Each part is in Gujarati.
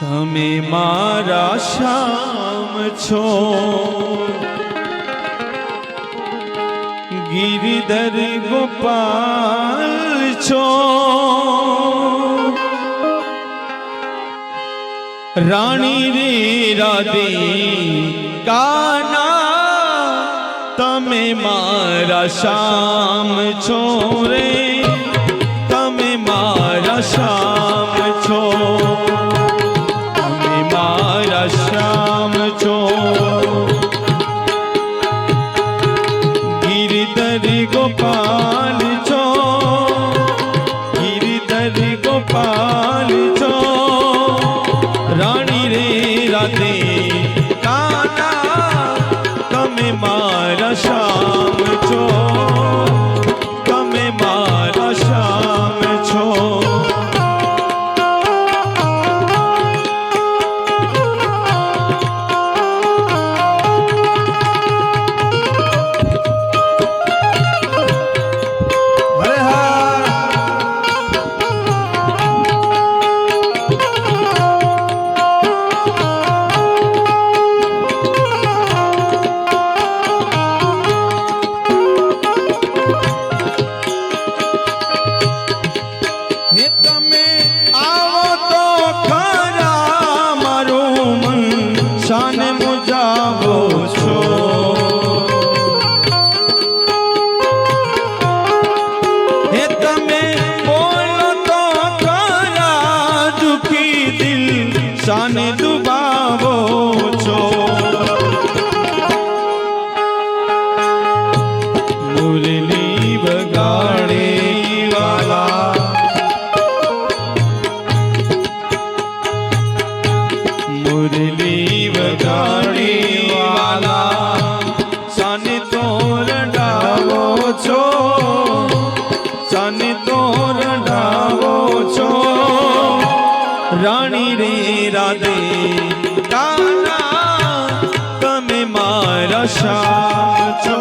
તમે મારા શ્યામ છો. ગિરિધર ગોપાલ છો. રાણી રે રાધે કાના, તમે મારા શ્યામ છો રે. રાણી રે રાધે કાના તમે મારા શામ છો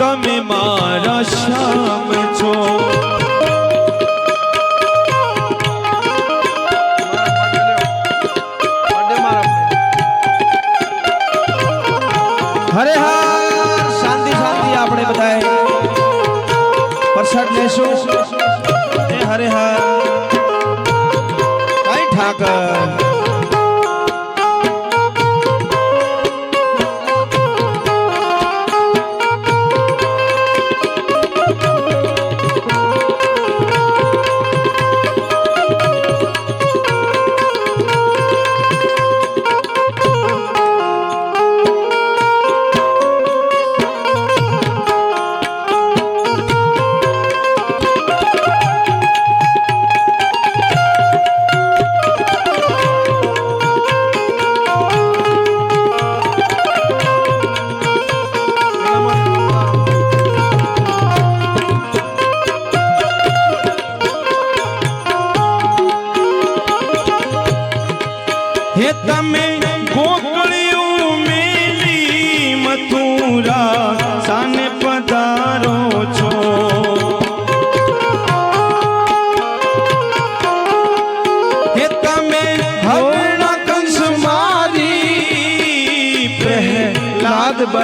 તમે મારા શામ છો. welcome.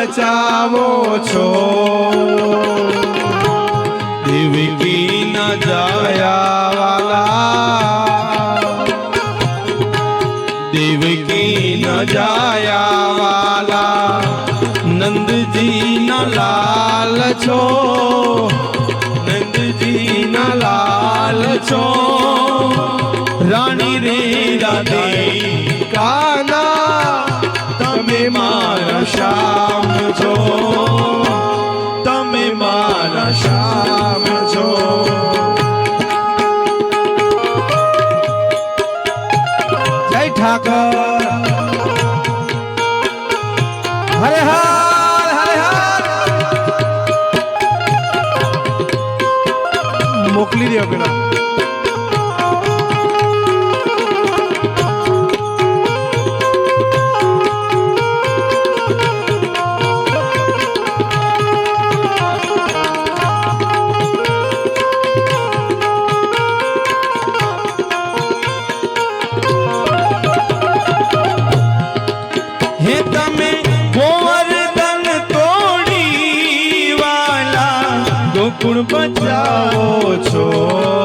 બચાવો છો? દેવકી ન જાયા. ઠાકર. હરે હાર મોકલી દો પેલા. હે તમે ગોવર્ધન તોડી વાલા ગોકુળ બચાવો છો.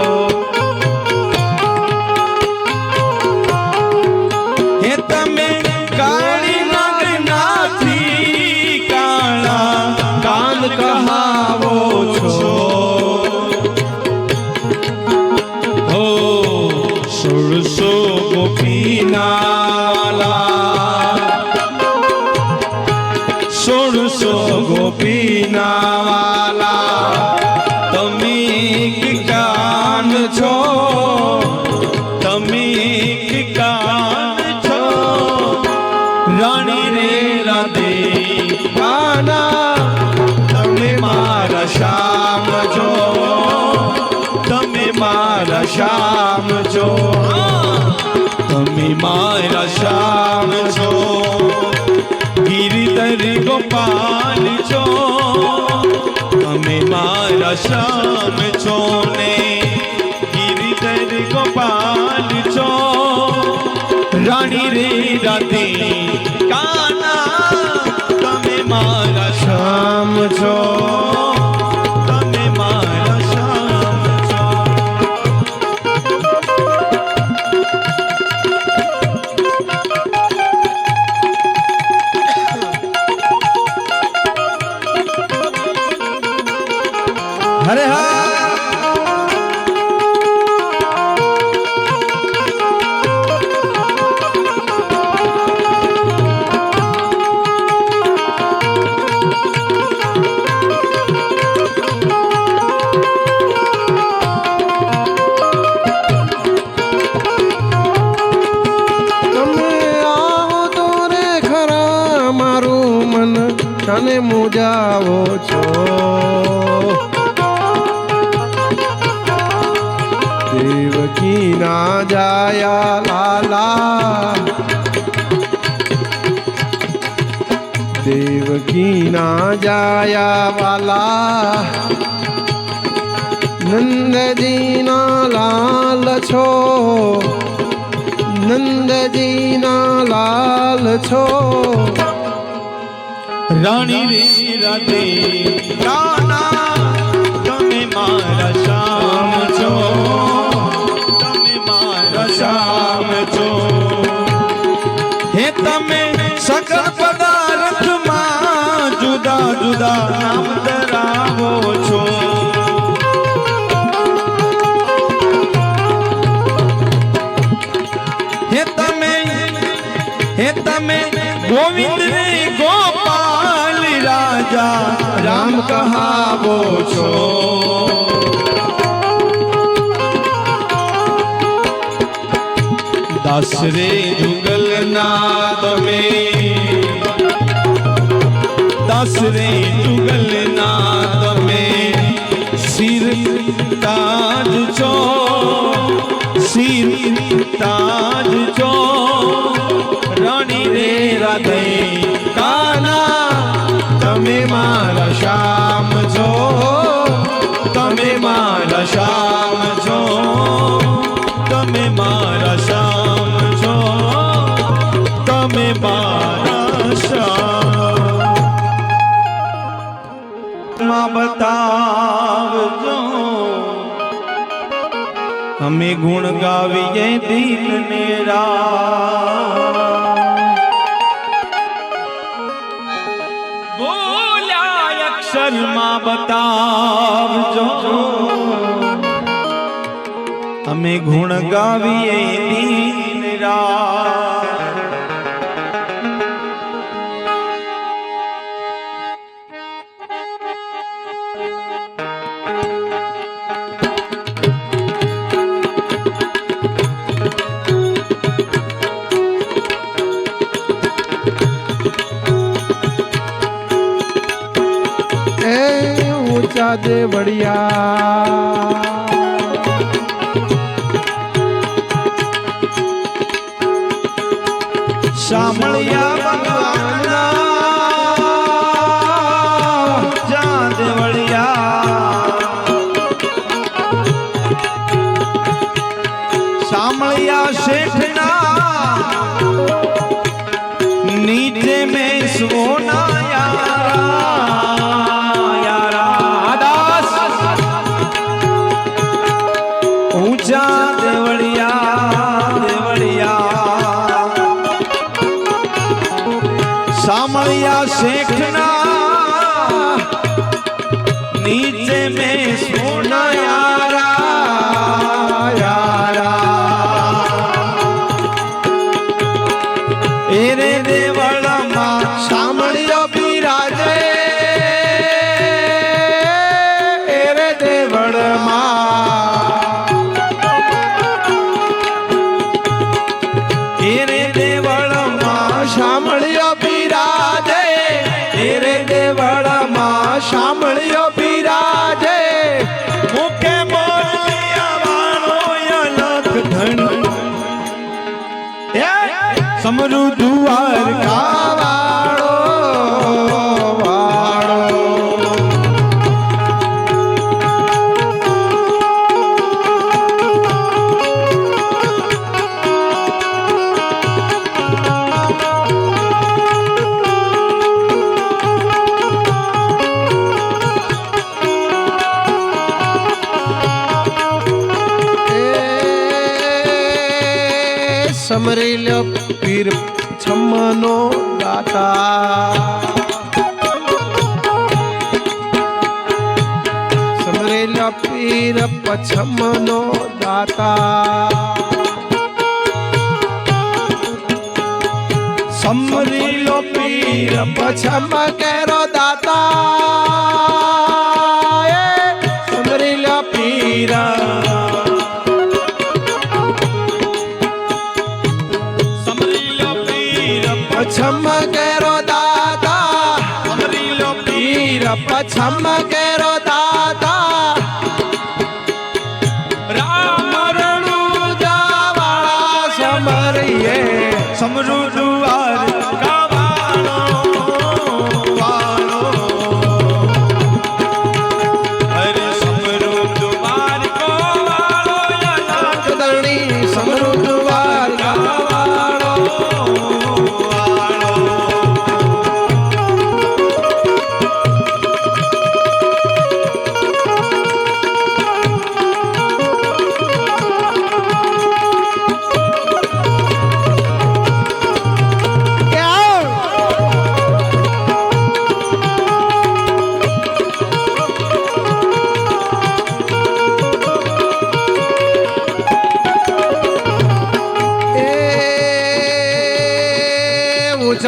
મારા શ્યામ છો ને ગિરિધર ગોપાલ છો રાણી રે રાધે કાના તમે મારા મુજાવો છો. દેવકી ના જાયા લાલા. દેવકી ના જાયા વાલા. નંદજી ના લાલ છો. નંદજીના લાલ છો. રાણી રે રાતે તમે મારા શામ છો. તમે મારા શામ છો. હે તમે સકલ પદાર્થમાં જુદા જુદા નામ ધરાવો છો. હે તમે હે તમે ગોવિંદ રે ગોપાલ રાજા રામ કહાવો છો દાસ રે જુગલ ના તમે દાસ રે જુગલ ના તમે સિર તાજ છો ગુણ ગાવીએ દિલ ને બોલ્યા અક્ષરમાં બતાવજો. અમે ગુણ ગાવીએ દિન રાત ઊંચા દેવડિયા સાંભળ્યા ઊંચા સમરી લ્યો પીર છમ્મનો દાતા. સમરી લ્યો પીર પછમનો દાતા. સમરી લો પીર પછમ કેરો દાતા. પછમ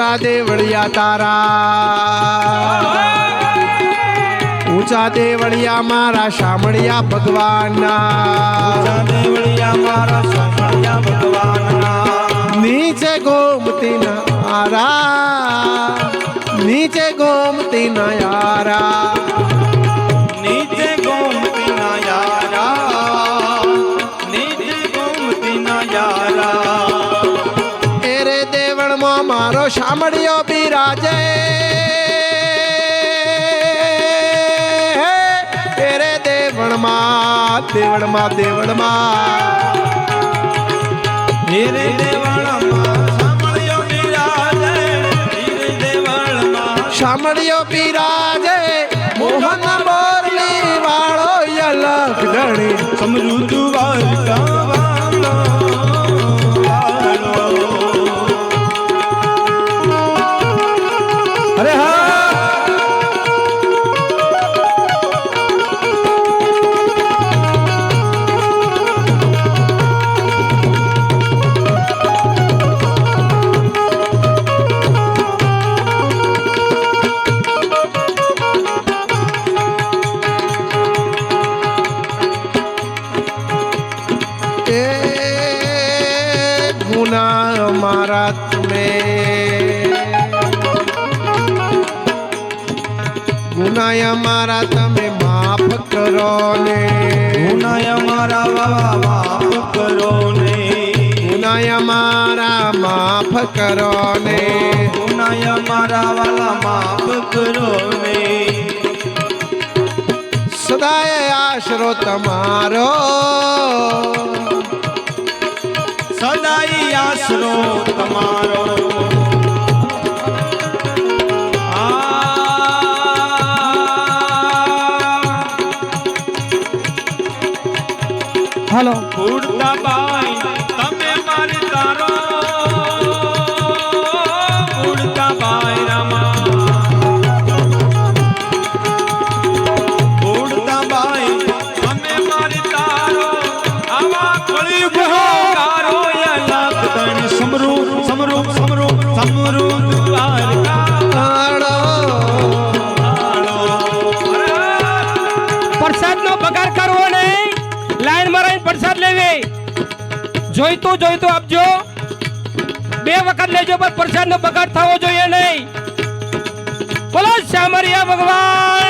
ઊંચા દેવળિયા તારા. ઊંચા દેવળિયા મારા શામળિયા ભગવાનના. દેવળિયા મારા નીચે ગોમતી નારા નીચે ગોમતી નારા નીચે ગોમતી ના મારો શામળિયો બિરાજે. એરે દેવણમાં દેવણમાં દેવણમાં. હીરે દેવળમાં શામળિયો બિરાજે મોહન મોરલી વાળો યલખ ધણી સમજુ વાળો વાળો અરે હા વાવા માફ કરો ને ગુનાય મારા માફ કરો ને ગુનાય મારા વાલા માફ કરો ને સદાય આશરો તમારો. સદાય આશરો તમારો. হ্যালো જેવું જોયું તો આપજો. બે વખત લેજો, પણ પ્રસાદનો બગાડ થવો જોઈએ નહીં. બોલો શામરિયા ભગવાન!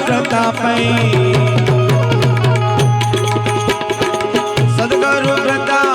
પ્રતાપય સદગુરુ પ્રતાપ